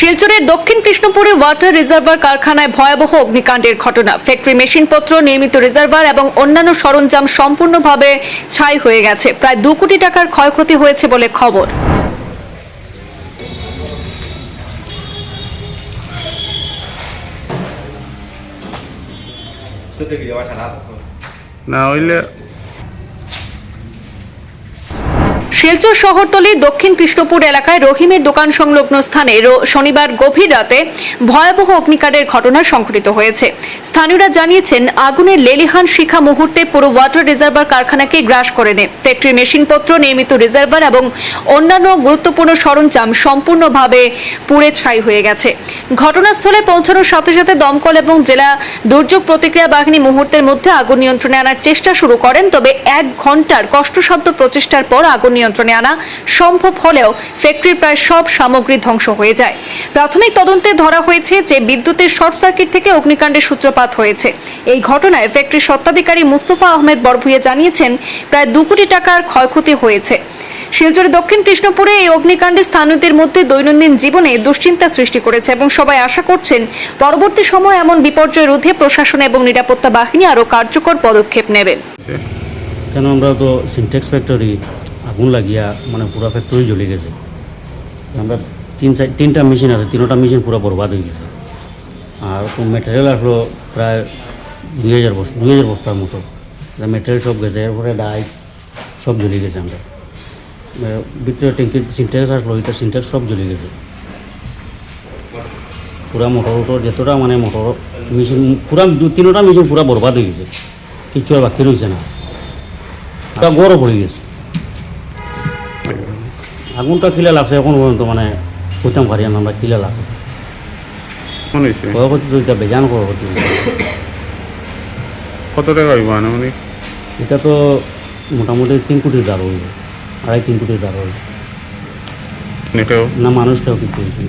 শিলচরের দক্ষিণ কৃষ্ণপুরে water reservoir কারখানায় ভয়াবহ অগ্নিকাণ্ডের ঘটনা। ফ্যাক্টরি মেশিনপত্র নির্মিত রিজার্ভার এবং অন্যান্য সরঞ্জাম সম্পূর্ণভাবে ছাই হয়ে গেছে। প্রায় দু কোটি টাকার ক্ষয়ক্ষতি হয়েছে বলে খবর। না হইলে শিলচর শহরতলির দক্ষিণ কৃষ্ণপুর এলাকায় রহিমের দোকান সংলগ্ন স্থানে শনিবার গভীর রাতে ভয়াবহ অগ্নিকাণ্ডের ঘটনা সংঘটিত হয়েছে। স্থানীয়রা জানিয়েছেন আগুনের লেলিহান শিখা মুহূর্তে পুরো ওয়াটার রিজার্ভার কারখানাকে গ্রাস করে নেয়। ফ্যাক্টরি মেশিনপত্র, নির্মিত রিজার্ভার এবং অন্যান্য গুরুত্বপূর্ণ সরঞ্জাম সম্পূর্ণভাবে পুড়ে ছাই হয়ে গেছে। ঘটনাস্থলে পৌঁছানোর সাথে সাথে দমকল এবং জেলা দুর্যোগ প্রতিক্রিয়া বাহিনী মুহূর্তের মধ্যে আগুন নিয়ন্ত্রণে আনার চেষ্টা শুরু করেন, তবে এক ঘণ্টার কষ্টসাধ্য প্রচেষ্টার পর আগুন নিয়ন্ত্রণে আনা সম্ভব হলেও ফ্যাক্টরির প্রায় সব সামগ্রী ধ্বংস হয়ে যায়। প্রাথমিক তদন্তে ধরা হয়েছে যে বিদ্যুতের শর্ট সার্কিট থেকে অগ্নিকাণ্ডের সূত্রপাত হয়েছে। এই ঘটনায় ফ্যাক্টরির স্বত্বাধিকারী মুস্তফা আহমেদ বরভুইয়া জানিয়েছেন, প্রায় দু কোটি টাকার ক্ষয়ক্ষতি হয়েছে। শিলচরের দক্ষিণ কৃষ্ণপুরে এই অগ্নিকাণ্ডে স্থানীয়দের মধ্যে দৈনন্দিন জীবনে দুশ্চিন্তা সৃষ্টি করেছে এবং সবাই আশা করছেন, পরবর্তী সময় এমন বিপর্যয় রোধে প্রশাসন এবং নিরাপত্তা বাহিনী আরও কার্যকর পদক্ষেপ নেবেন কেন আমরা তো সিনটেক্স ফ্যাক্টরি আগুন লাগিয়া মানে পুরো ফ্যাক্টরি জ্বলে গেছে। আমরা তিন চার তিনটা মেশিন আছে, তিনটা মেশিন পুরো বরবাদ হয়ে গেছে। আর তো মেটেরিয়াল আসলো প্রায় দুই হাজার বস্তা দুই হাজার বস্তার মতো। মেটেরিয়াল সব গেছে এরপরে ডাইস সব জ্বলে গেছে আমরা ভিতরে ট্যাঙ্কির সিনটেক্স আসলো এটা সিনটেক্স সব জ্বলে গেছে। পুরা মোটর উটর যতটা মানে মোটর মেশিন পুরা দু তিনটা মেশিন পুরা বরবাদ হয়ে গেছে। কিছু আর বাকি রয়েছে না। গরম পড়ে গেছে। আগুনটা খিলে লাগছে এখন পর্যন্ত মানে কইতাম পারি না আমরা খিলে লাগছে। ক্ষয়ক্ষতি তো এটা বেজান হয়েছে। কত টাকা হইব আনুমানিক এটা তো মোটামুটি তিন কোটির দাঁড় হইব আড়াই তিন কোটির দাঁড় হইব না মানুষটাও কিছু হয়েছে